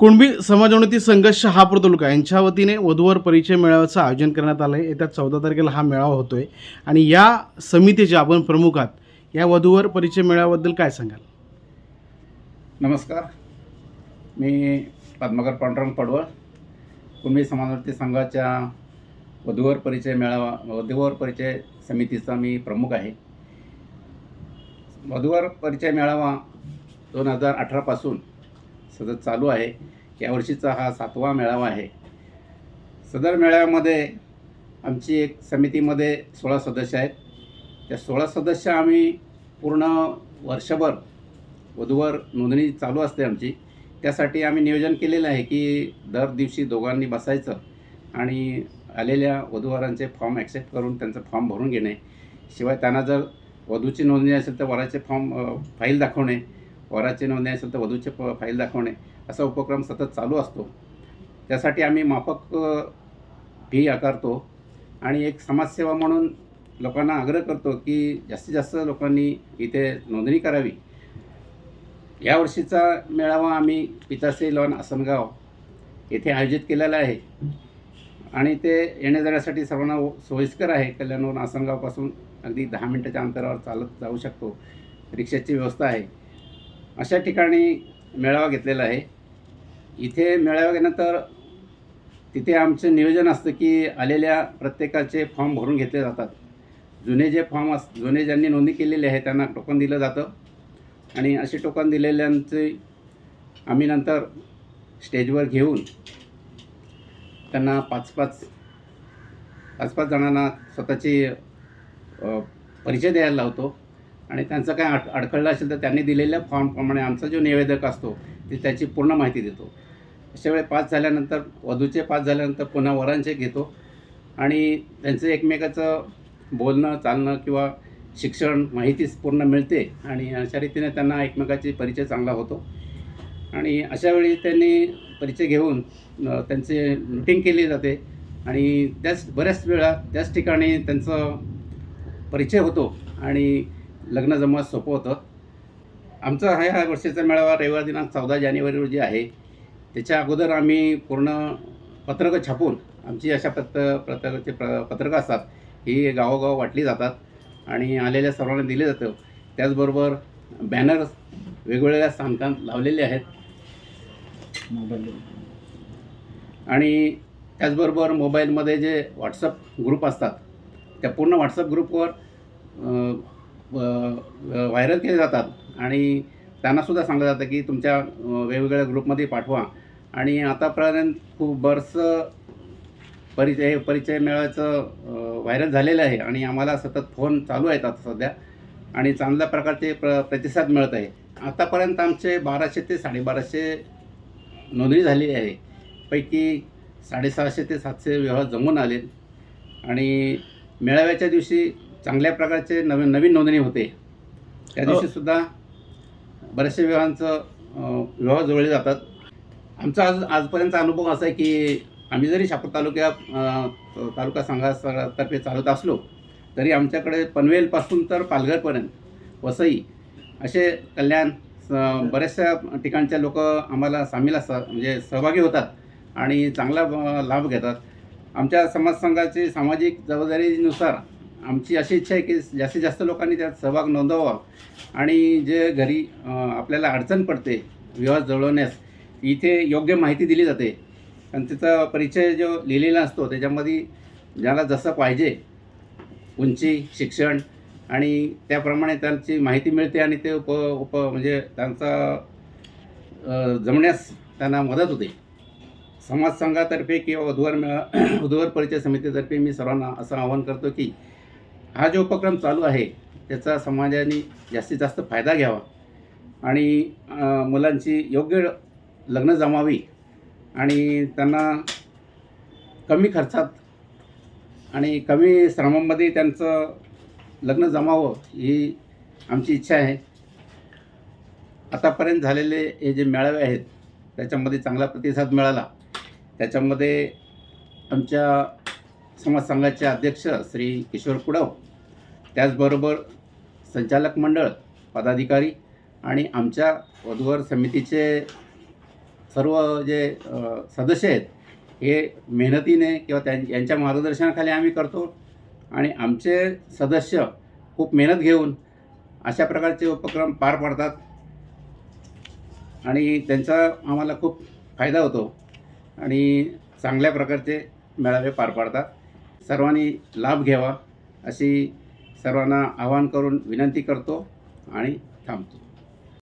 कुणबी समाजोन्नती संघर्ष हापूर तालुका यांच्या वतीने वधूवर परिचय मेळाव्याचं आयोजन करण्यात आलं आहे येत्या चौदा तारखेला हा मेळावा होतो आहे आणि या समितीचे आपण प्रमुख आहात. या वधूवर परिचय मेळाव्याबद्दल काय सांगाल? नमस्कार. मी पद्माकर पांडुरंग पडवळ. कुणबी समाजवर्ती संघाच्या वधूवर परिचय मेळावा वधूवर परिचय समितीचा मी प्रमुख आहे. वधूवर परिचय मेळावा दोन हजार अठरापासून सतत चालू आहे. यावर्षीचा हा सातवा मेळावा आहे. सदर मेळाव्यामध्ये आमची एक समितीमध्ये सोळा सदस्य आहेत. त्या सोळा सदस्य आम्ही पूर्ण वर्षभर वधूवर नोंदणी चालू असते आमची. त्यासाठी आम्ही नियोजन केलेलं आहे की दर दिवशी दोघांनी बसायचं आणि आलेल्या वधूवरांचे फॉर्म ॲक्सेप्ट करून त्यांचं फॉर्म भरून घेणे. शिवाय त्यांना जर वधूची नोंदणी असेल तर वराचे फॉर्म फाईल दाखवणे. वराची नोंदणी असेल तर वधूचे प फाईल दाखवणे असा उपक्रम सतत चालू असतो. त्यासाठी आम्ही माफक फी आकारतो आणि एक समाजसेवा म्हणून लोकांना आग्रह करतो की जास्तीत जास्त लोकांनी इथे नोंदणी करावी. यावर्षीचा मेळावा आम्ही पिताश्री लॉन आसनगाव येथे आयोजित केलेला आहे. आणि ते येण्या जाण्यासाठी सर्वांना सोयीस्कर आहे. कल्याणवरून आसनगावपासून अगदी दहा मिनटाच्या अंतरावर चालत जाऊ शकतो. रिक्षाची व्यवस्था आहे. अशा ठिकाणी मेळावा घेतलेला आहे. इथे मेळावा घेण्यानंतर तिथे आमचं नियोजन असतं की आलेल्या प्रत्येकाचे फॉर्म भरून घेतले जातात. जुने जे फॉर्म अस जुने ज्यांनी नोंदणी केलेली आहे त्यांना टोकन दिलं जातं. आणि असे टोकन दिलेल्यांचे आम्ही नंतर स्टेजवर घेऊन त्यांना पाच पाच पाच पाच जणांना स्वतःची परिचय द्यायला लावतो. आणि त्यांचं काय अड अडखळलं असेल तर त्यांनी दिलेल्या फॉर्मप्रमाणे आमचा जो निवेदक असतो ते त्याची पूर्ण माहिती देतो. अशा वेळी पास झाल्यानंतर वधूचे पास झाल्यानंतर पुन्हा वरांचे घेतो. आणि त्यांचं एकमेकाचं बोलणं चालणं किंवा शिक्षण माहितीच पूर्ण मिळते आणि अशा रीतीने त्यांना एकमेकाची परिचय चांगला होतो. आणि अशावेळी त्यांनी परिचय घेऊन त्यांचे लुटिंग केली जाते. आणि त्याच बऱ्याच वेळा त्याच ठिकाणी त्यांचं परिचय होतो. आणि लग्न जमवत सोपं होतं. आमचा हा ह्या वर्षाचा मेळावा रविवार दिनांक चौदा जानेवारी रोजी आहे. त्याच्या अगोदर आम्ही पूर्ण पत्रकं छापून आमची अशा पत्र पत्रकाचे प्र पत्रकं असतात ही गावोगाव वाटली जातात आणि आलेल्या सर्वांना दिले जातं. त्याचबरोबर बॅनर्स वेगवेगळ्या स्थानकात लावलेले आहेत. आणि त्याचबरोबर मोबाईलमध्ये जे व्हॉट्सअप ग्रुप असतात त्या पूर्ण व्हॉट्सअप ग्रुपवर व्हायरल केले जातात. आणि त्यांनासुद्धा सांगलं जातं की तुमच्या वेगवेगळ्या ग्रुपमध्ये पाठवा. आणि आतापर्यंत खूप बरंचसं परिचय परिचय मिळायचं व्हायरल झालेलं आहे. आणि आम्हाला सतत फोन चालू आहेत आता सध्या. आणि चांगल्या प्रकारचे प्र प्रतिसाद मिळत आहे. आतापर्यंत आमचे बाराशे ते साडेबाराशे नोंदणी झालेली आहे. पैकी साडेसहाशे ते सातशे व्यवहार जमून आले. आणि मेळाव्याच्या दिवशी चांगल्या प्रकारचे नवीन नवीन नोंदणी होते. त्या दिवशीसुद्धा बऱ्याचशा विवाहांचं विवाह जुळले जातात. आमचा आज आजपर्यंतचा अनुभव असा आहे की आम्ही जरी शहापूर तालुक्या तालुका संघातर्फे चालत असलो तरी आमच्याकडे पनवेलपासून तर पालघरपर्यंत वसई असे कल्याण बऱ्याचशा ठिकाणच्या लोक आम्हाला सामील असतात म्हणजे सहभागी होतात आणि चांगला लाभ घेतात. आमच्या समाज संघाची सामाजिक जबाबदारीनुसार आमची अशी इच्छा आहे की जास्तीत जास्त लोकांनी त्यात सहभाग नोंदवावा. आणि जे घरी आपल्याला अडचण पडते विवाह जुळवण्यास इथे योग्य माहिती दिली जाते. आणि त्याचा परिचय जो लिहिलेला असतो त्याच्यामध्ये ज्याला जसं पाहिजे उंची शिक्षण आणि त्याप्रमाणे त्यांची माहिती मिळते आणि ते उप उप म्हणजे त्यांचा जमण्यास त्यांना मदत होते. समाज संघातर्फे किंवा वधूवर मेळा वधूवर परिचय समितीतर्फे मी सर्वांना असं आवाहन करतो की हा जो उपक्रम चालू आहे त्याचा समाजाने जास्तीत जास्त फायदा घ्यावा आणि मुलांची योग्य लग्न जमावी आणि त्यांना कमी खर्चात आणि कमी श्रमामध्ये त्यांचं लग्न जमावं ही आमची इच्छा आहे. आतापर्यंत झालेले हे जे मेळावे आहेत त्याच्यामध्ये चांगला प्रतिसाद मिळाला. त्याच्यामध्ये आमच्या समाज संघाचे अध्यक्ष श्री किशोर कुडव त्याचबरोबर संचालक मंडळ पदाधिकारी आणि आमच्या वधूवर समितीचे सर्व जे सदस्य आहेत हे मेहनतीने किंवा त्यां यांच्या मार्गदर्शनाखाली आम्ही करतो आणि आमचे सदस्य खूप मेहनत घेऊन अशा प्रकारचे उपक्रम पार पाडतात आणि त्यांचा आम्हाला खूप फायदा होतो आणि चांगल्या प्रकारचे मेळावे पार पाडतात. सर्वांनी लाभ घ्यावा अशी सर्वांना आवाहन करून विनंती करतो आणि थांबतो.